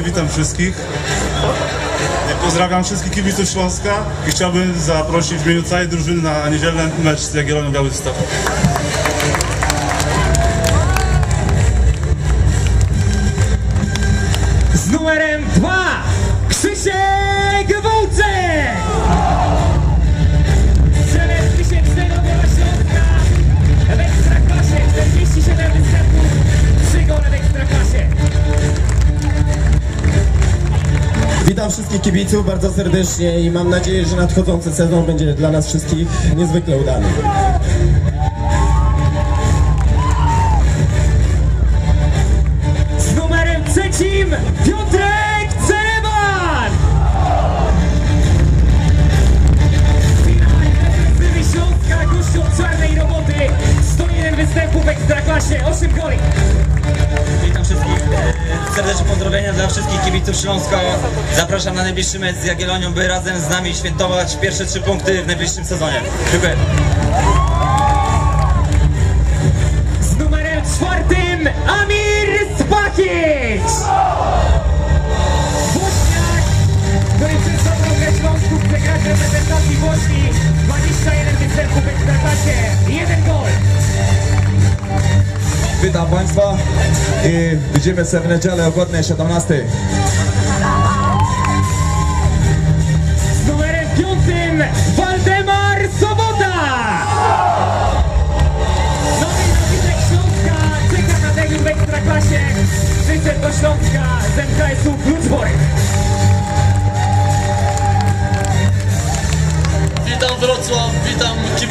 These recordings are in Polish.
Witam wszystkich. Pozdrawiam wszystkich kibiców Śląska i chciałbym zaprosić w imieniu całej drużyny na niedzielny mecz z Jagiellonią Białystok. z numerem 2 Krzysiek Witam wszystkich kibiców bardzo serdecznie i mam nadzieję, że nadchodzący sezon będzie dla nas wszystkich niezwykle udany. Z numerem trzecim Piotrek Cereban! Finalnie Śląska gościu od czarnej roboty 101 występów w Ekstraklasie, 8 goli. Pozdrowienia dla wszystkich kibiców Śląska. Zapraszam na najbliższy mecz z Jagiellonią, by razem z nami świętować pierwsze trzy punkty w najbliższym sezonie. Dziękuję. Z numerem czwartym Amir Spakic! Włośniak, który przez dobrą grę Śląsku w reprezentacji Włosi. 21 występów w Ekstraklasie, 1 gol. Witam Państwa i widzimy się w niedzielę o godnej 17. Z numerem piątym Waldemar Sobota! Nowy nawitek Śląska czeka na debiut w Ekstraklasie. Przyszedł do Śląska z MKS-u Kluczborek.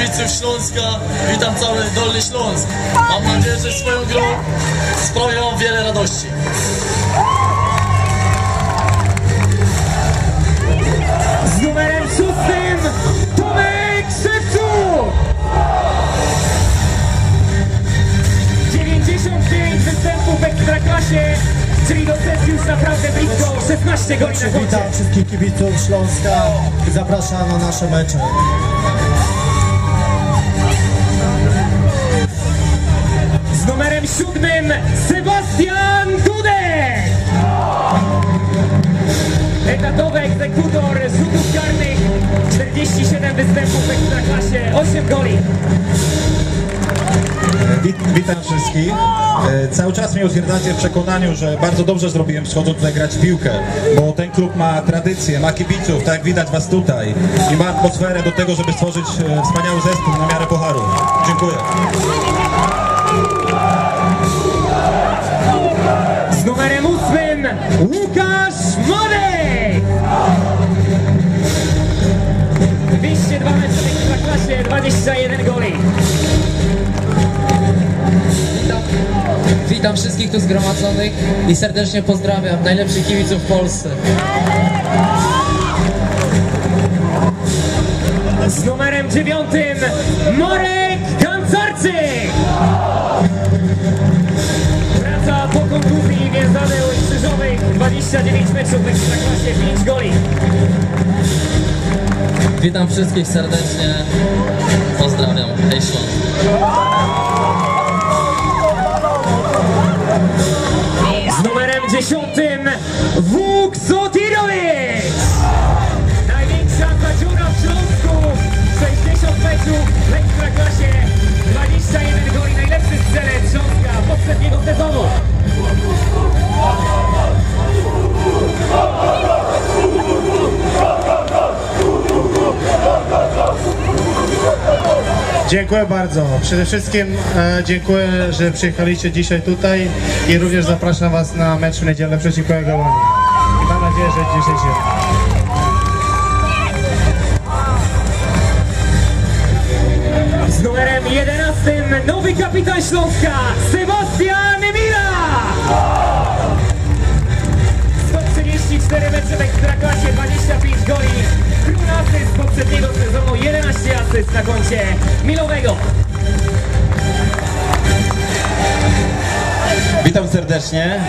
Kibiców Śląska, witam cały Dolny Śląsk. Mam nadzieję, że swoją grą sprawię wam wiele radości. Z numerem szóstym Tomek Szewczuk! 95 występów w Ekstraklasie, czyli do sesji już naprawdę blisko 16 goli na koncie. Witam wszystkich kibiców Śląska i zapraszam na nasze mecze. Numerem siódmym Sebastian Dudek! Etatowy egzekutor rzutów karnych, 47 występów w Ekstraklasie, 8 goli. Wit- Witam wszystkich. E, Cały czas mnie utwierdzacie w przekonaniu, że bardzo dobrze zrobiłem schodząc tutaj grać w piłkę, bo ten klub ma tradycję, ma kibiców, tak jak widać was tutaj i ma atmosferę do tego, żeby stworzyć e, wspaniały zespół na miarę pucharu. Dziękuję. Z numerem ósmym Łukasz Modek! 202 mecze w Ekstraklasie, 21 goli. Witam wszystkich tu zgromadzonych i serdecznie pozdrawiam najlepszych kibiców w Polsce. Z numerem dziewiątym Marek Gancarczyk! 29 meczów w Ekstraklasie, 5 goli. Witam wszystkich serdecznie. Pozdrawiam. Hej Śląsk. Z numerem dziesiątym Wuk Sotirowicz! Największa dziura w Śląsku, 60 meczów w Ekstraklasie, 21 goli, Dziękuję bardzo. Przede wszystkim e, dziękuję, że przyjechaliście dzisiaj tutaj i również zapraszam Was na mecz w niedzielę przeciwko Jagiellonii. Mam nadzieję, że dzisiejszy. Z numerem 11 nowy kapitan Śląska Sebastian Mila! 134 mecze w Ekstraklasie, 25 goli, asyst z poprzedniego sezonu, 11 asyst na koncie Milowego. Witam serdecznie.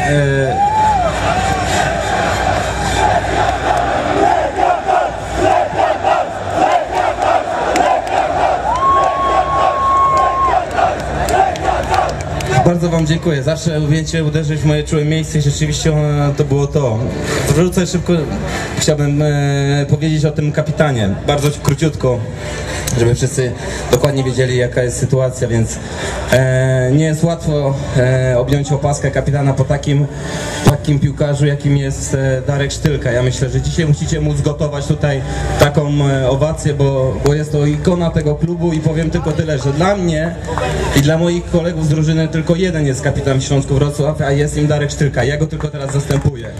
Bardzo Wam dziękuję. Zawsze umiecie uderzyć w moje czułe miejsce i rzeczywiście to było to. Wrócę szybko. Chciałbym e, powiedzieć o tym kapitanie. Bardzo króciutko, żeby wszyscy dokładnie wiedzieli jaka jest sytuacja, więc e, nie jest łatwo e, objąć opaskę kapitana po takim, takim piłkarzu, jakim jest e, Darek Sztylka. Ja myślę, że dzisiaj musicie móc gotować tutaj taką e, owację, bo, bo jest to ikona tego klubu i powiem tylko tyle, że dla mnie i dla moich kolegów z drużyny tylko jeden jest kapitan Śląsku Wrocław, a jest nim Darek Sztylka. Ja go tylko teraz zastępuję.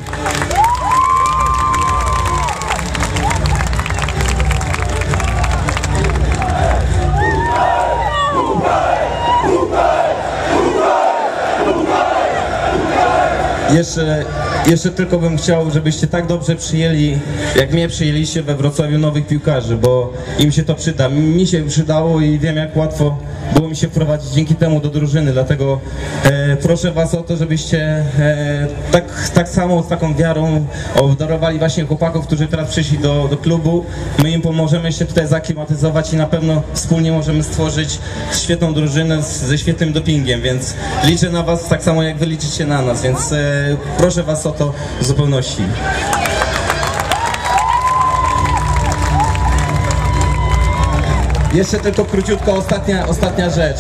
Jeszcze, jeszcze tylko bym chciał, żebyście tak dobrze przyjęli, jak mnie przyjęliście we Wrocławiu nowych piłkarzy, bo im się to przyda. Mi się przydało i wiem jak łatwo było mi się wprowadzić dzięki temu do drużyny, dlatego e, proszę was o to, żebyście e, tak, tak samo z taką wiarą obdarowali właśnie chłopaków, którzy teraz przyszli do, do klubu. My im pomożemy się tutaj zaklimatyzować i na pewno wspólnie możemy stworzyć świetną drużynę z, ze świetnym dopingiem, więc liczę na was tak samo jak wy liczycie na nas, więc e, proszę was o to w zupełności. Jeszcze tylko króciutko ostatnia, ostatnia rzecz,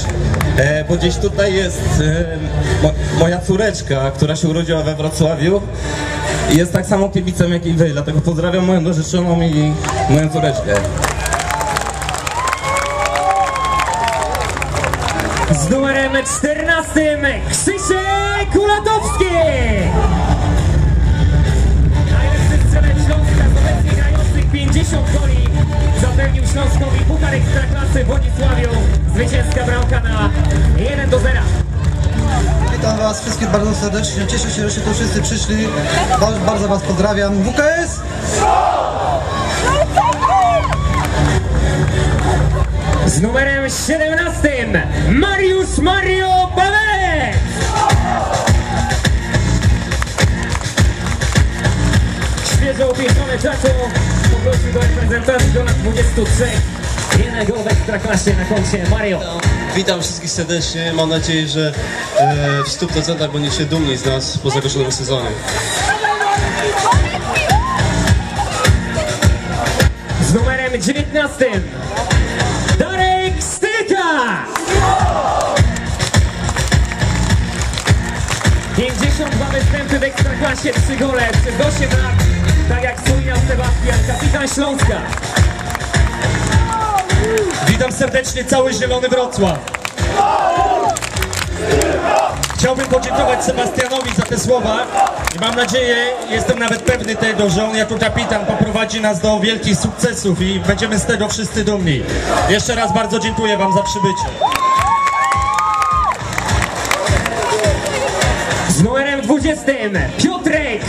e, bo gdzieś tutaj jest e, mo, moja córeczka, która się urodziła we Wrocławiu i jest tak samo kibicem jak i wy, dlatego pozdrawiam moją narzeczoną i moją córeczkę. Z numerem 14 Krzysiek Kulatowski! 50 goli zapewnił Śląskowi Puchar Ekstraklasy w Wodzisławiu. Zwycięska bramka na 1 do 0. Witam Was wszystkich bardzo serdecznie. Cieszę się, że się tu wszyscy przyszli. Bardzo, bardzo Was pozdrawiam. WKS! Z numerem 17 Mariusz Mario Paweł! Świeżo upieczony czasu powrócił do reprezentacji do lat 23. Jeden gol w Ekstraklasie na koncie Mario. Witam wszystkich serdecznie. Mam nadzieję, że e, w 100% będziecie dumni z nas po zakończonym sezonie. Z numerem 19 Darek Styka! 52 występy w Ekstraklasie, 3 gole przez 8 lat, tak jak wspominał Sebastian, kapitan Śląska. Witam serdecznie cały Zielony Wrocław. Chciałbym podziękować Sebastianowi za te słowa i mam nadzieję, jestem nawet pewny tego, że on jako kapitan poprowadzi nas do wielkich sukcesów i będziemy z tego wszyscy dumni. Jeszcze raz bardzo dziękuję Wam za przybycie. Z numerem 20 Piotrek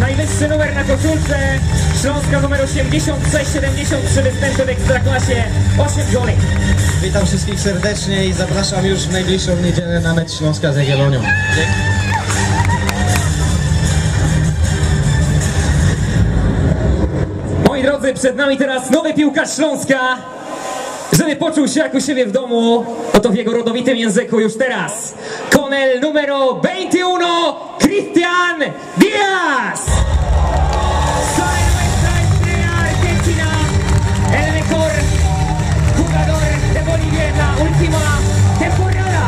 Najwyższy numer na koszulce Śląska numer 86, 73 występy w Ekstraklasie, 8 goli. Witam wszystkich serdecznie i zapraszam już w najbliższą niedzielę na mecz Śląska z Jagiellonią. Moi drodzy, przed nami teraz nowy piłkarz Śląska. Żeby poczuł się jak u siebie w domu, no to w jego rodowitym języku już teraz. Konel numero 21, Cristian Díaz! Soy nuestra estrella argentina, el mejor jugador de Bolivia en la última temporada.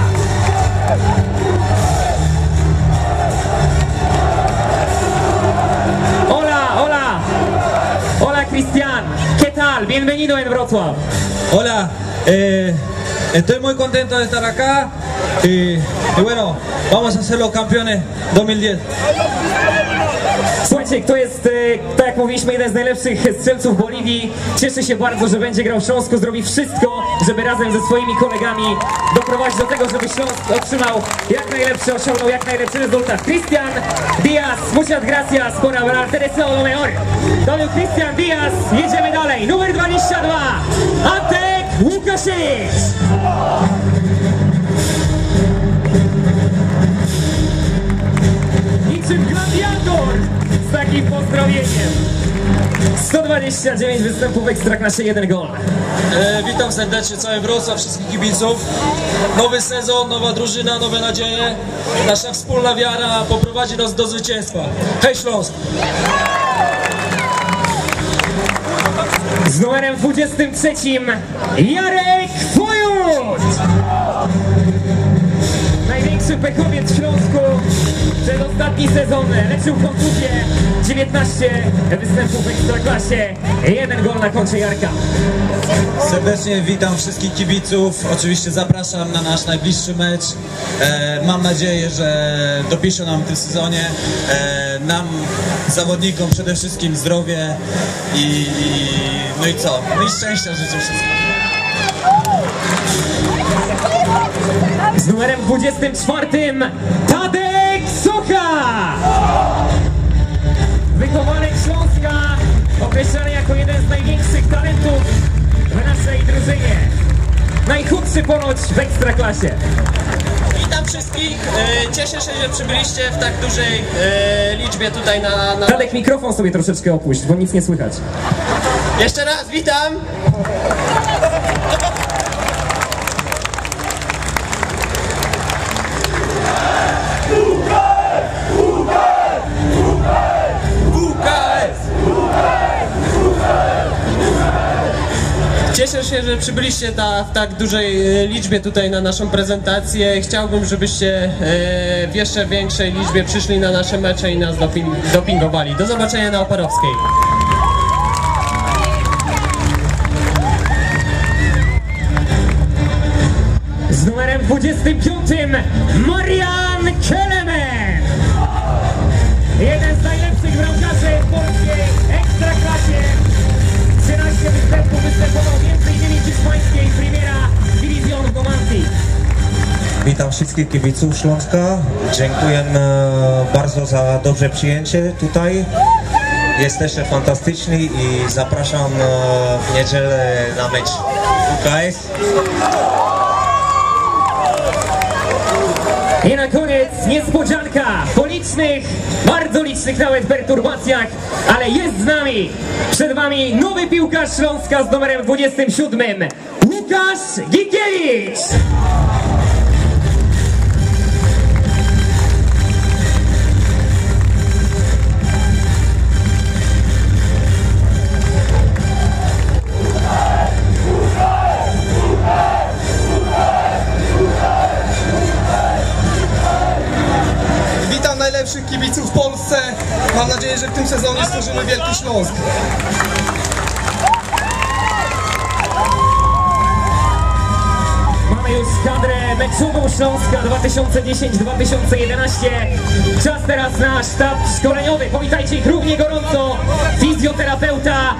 Hola, hola. Hola Cristian, ¿qué tal? Bienvenido en Wrocław. Hola, eh, estoy muy contento de estar acá y, bueno, vamos a ser los campeones 2010. Słuchajcie, kto jest, e, tak jak mówiliśmy, jeden z najlepszych strzelców Boliwii. Cieszy się bardzo, że będzie grał w Śląsku. Zrobi wszystko, żeby razem ze swoimi kolegami doprowadzić do tego, żeby Śląsk otrzymał jak najlepszy, osiągnął jak najlepszy rezultat. Cristian Diaz, muchas gracias por hablar. Te deseo lo mejor. To był Cristian Diaz. Jedziemy dalej. Numer 22. Antek Łukasiewicz. Takim pozdrowieniem. 120 29 występów w Ekstraklasie, 1 gol. E, witam serdecznie cały Wrocław, wszystkich kibiców. Nowy sezon, nowa drużyna, nowe nadzieje. Nasza wspólna wiara poprowadzi nas do zwycięstwa. Hej Śląsk! Z numerem 23 Jarek ostatni sezon leczył kontuzję 19 występów w Ekstraklasie, jeden gol na koncie Jarka. Serdecznie witam wszystkich kibiców. Oczywiście zapraszam na nasz najbliższy mecz. E, mam nadzieję, że dopiszą nam w tym sezonie. E, nam, zawodnikom przede wszystkim zdrowie i, i no i co? No i szczęścia życzę wszystkim. Z numerem 24 Tadek Socha! Wychowanek Śląska, określany jako jeden z największych talentów w naszej drużynie. Najchudszy ponoć w Ekstraklasie. Witam wszystkich. E, Cieszę się, że przybyliście w tak dużej e, liczbie tutaj na, na... Tadek, mikrofon sobie troszeczkę opuść, bo nic nie słychać. Jeszcze raz witam. Cieszę się, że przybyliście ta, w tak dużej e, liczbie tutaj na naszą prezentację. Chciałbym, żebyście e, w jeszcze większej liczbie przyszli na nasze mecze i nas doping, dopingowali. Do zobaczenia na Operowskiej. Z numerem 25 Marian Kelemen. Jeden 13 występów występował hiszpańskiej Numancia. Witam wszystkich kibiców Śląska. Dziękuję e, bardzo za dobre przyjęcie tutaj. Jesteście fantastyczni i zapraszam e, w niedzielę na mecz UKS. I na koniec niespodzianka po licznych, bardzo licznych nawet perturbacjach, ale jest z nami, przed wami nowy piłkarz Śląska z numerem 27, Łukasz Gikiewicz. Najlepszych kibiców w Polsce. Mam nadzieję, że w tym sezonie stworzymy Wielki Śląsk. Mamy już kadrę meczową Śląska 2010-2011. Czas teraz na sztab szkoleniowy. Powitajcie ich równie gorąco. Fizjoterapeuta